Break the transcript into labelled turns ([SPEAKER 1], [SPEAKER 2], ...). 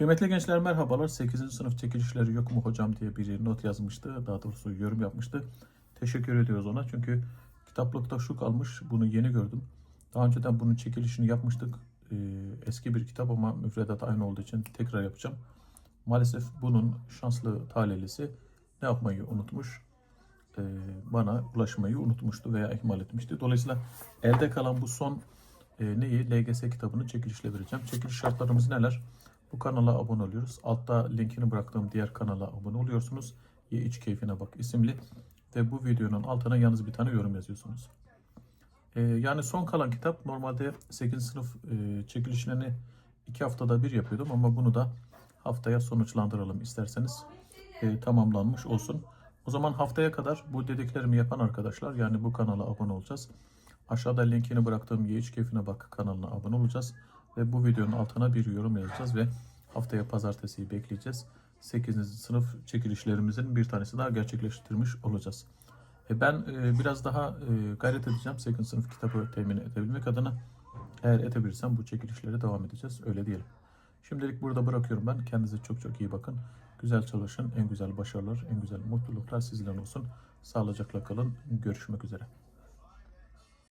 [SPEAKER 1] Kıymetli gençler merhabalar. 8. sınıf çekilişleri yok mu hocam diye biri not yazmıştı. Daha doğrusu yorum yapmıştı. Teşekkür ediyoruz ona. Çünkü kitaplıkta şu kalmış. Bunu yeni gördüm. Daha önceden bunun çekilişini yapmıştık. Ee, eski bir kitap ama müfredat aynı olduğu için tekrar yapacağım. Maalesef bunun şanslı talehlisi ne yapmayı unutmuş? Ee, bana ulaşmayı unutmuştu veya ihmal etmişti. Dolayısıyla elde kalan bu son e, neyi? LGS kitabını çekilişle vereceğim. Çekiliş şartlarımız neler? Bu kanala abone oluyoruz. Altta linkini bıraktığım diğer kanala abone oluyorsunuz. Ye iç keyfine bak isimli. Ve bu videonun altına yalnız bir tane yorum yazıyorsunuz. Ee, yani son kalan kitap normalde 8. sınıf e, çekilişlerini 2 haftada bir yapıyordum ama bunu da haftaya sonuçlandıralım isterseniz. E, tamamlanmış olsun. O zaman haftaya kadar bu dediklerimi yapan arkadaşlar yani bu kanala abone olacağız. Aşağıda linkini bıraktığım Ye İç Keyfine Bak kanalına abone olacağız. Ve bu videonun altına bir yorum yazacağız ve haftaya pazartesiyi bekleyeceğiz. 8. sınıf çekilişlerimizin bir tanesi daha gerçekleştirmiş olacağız. E ben e, biraz daha e, gayret edeceğim 8. sınıf kitabı temin edebilmek adına. Eğer edebilirsem bu çekilişlere devam edeceğiz. Öyle diyelim. Şimdilik burada bırakıyorum ben. Kendinize çok çok iyi bakın. Güzel çalışın. En güzel başarılar, en güzel mutluluklar sizden olsun. Sağlıcakla kalın. Görüşmek üzere.